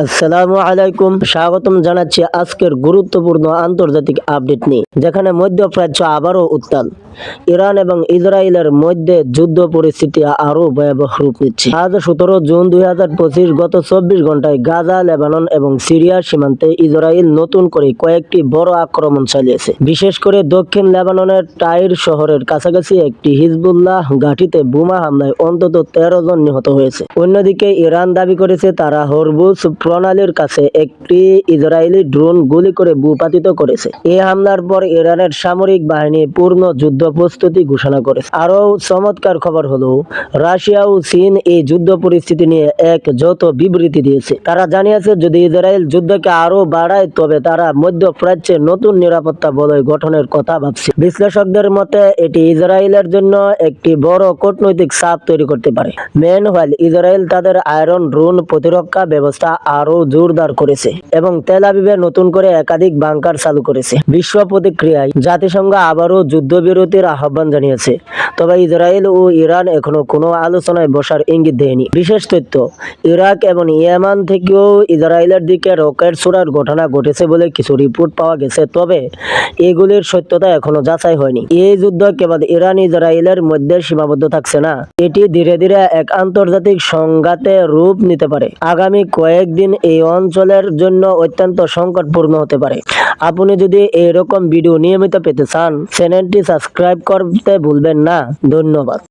আসসালামু আলাইকুম, স্বাগতম জানাচ্ছি আজকের গুরুত্বপূর্ণ আন্তর্জাতিক আপডেট নিয়ে, যেখানে মধ্যপ্রাচ্য আবারও উত্তাল। ইরান এবং ইসরায়েলের মধ্যে যুদ্ধ পরিস্থিতি আরও ভয়াবহ রূপ নিচ্ছে। আজ সতেরো জুন দুই হাজার পঁচিশ গত চব্বিশ ঘন্টায় গাজা, লেবানন এবং সিরিয়া সীমান্তে ইসরায়েল নতুন করে কয়েকটি বড় আক্রমণ চালিয়েছে। বিশেষ করে দক্ষিণ লেবাননের টাইর শহরের কাছাকাছি একটি হিজবুল্লাহ ঘাঁটিতে বোমা হামলায় অন্তত তেরো জন নিহত হয়েছে। অন্যদিকে ইরান দাবি করেছে তারা হরবুজ প্রণালীর কাছে একটি ইসরায়েলি ড্রোন গুলি করে ভূপাতিত করেছে। এই হামলার পর ইরানের সামরিক বাহিনী পূর্ণ যুদ্ধ প্রস্তুতি ঘোষণা করেছে। আরও চমৎকার খবর হলো, রাশিয়া ও চীন এই যুদ্ধ পরিস্থিতি নিয়ে এক যৌথ বিবৃতি দিয়েছে। তারা জানিয়েছে, যদি ইসরায়েল যুদ্ধকে আরও বাড়ায়, তবে তারা মধ্যপ্রাচ্যে নতুন নিরাপত্তা বলয় গঠনের কথা ভাবছে। বিশ্লেষকদের মতে, এটি ইসরায়েলের জন্য একটি বড় কূটনৈতিক চাপ তৈরি করতে পারে। মেন ইসরায়েল তাদের আয়রন, ড্রোন প্রতিরক্ষা ব্যবস্থা আরও জোরদার করেছে এবং তেল আবিবে নতুন করে একাধিক বাংকার চালু করেছে। বিশ্ব প্রতিক্রিয়ায় জাতিসংঘ আবারও যুদ্ধবিরতির আহ্বান জানিয়েছে। তবে ইসরায়েল ও ইরান এখনও কোনো আলোচনায় বসার ইঙ্গিত দেয়নি। বিশেষ তথ্য, ইরাক এবং ইয়েমান থেকেও ইসরায়েলের দিকে রকেট ছোড়ার ঘটনা ঘটেছে বলে কিছু রিপোর্ট পাওয়া গেছে। তবে এগুলির সত্যতা এখনও যাচাই হয়নি। এই যুদ্ধ কেবল ইরান ইসরায়েলের মধ্যে সীমাবদ্ধ থাকছে না। এটি ধীরে ধীরে এক আন্তর্জাতিক সংঘাতে রূপ নিতে পারে। আগামী কয়েকদিন এই অঞ্চলের জন্য অত্যন্ত সংকটপূর্ণ হতে পারে। আপনি যদি এরকম ভিডিও নিয়মিত পেতে চান চ্যানেলটি সাবস্ক্রাইব করতে ভুলবেন না। ধন্যবাদ।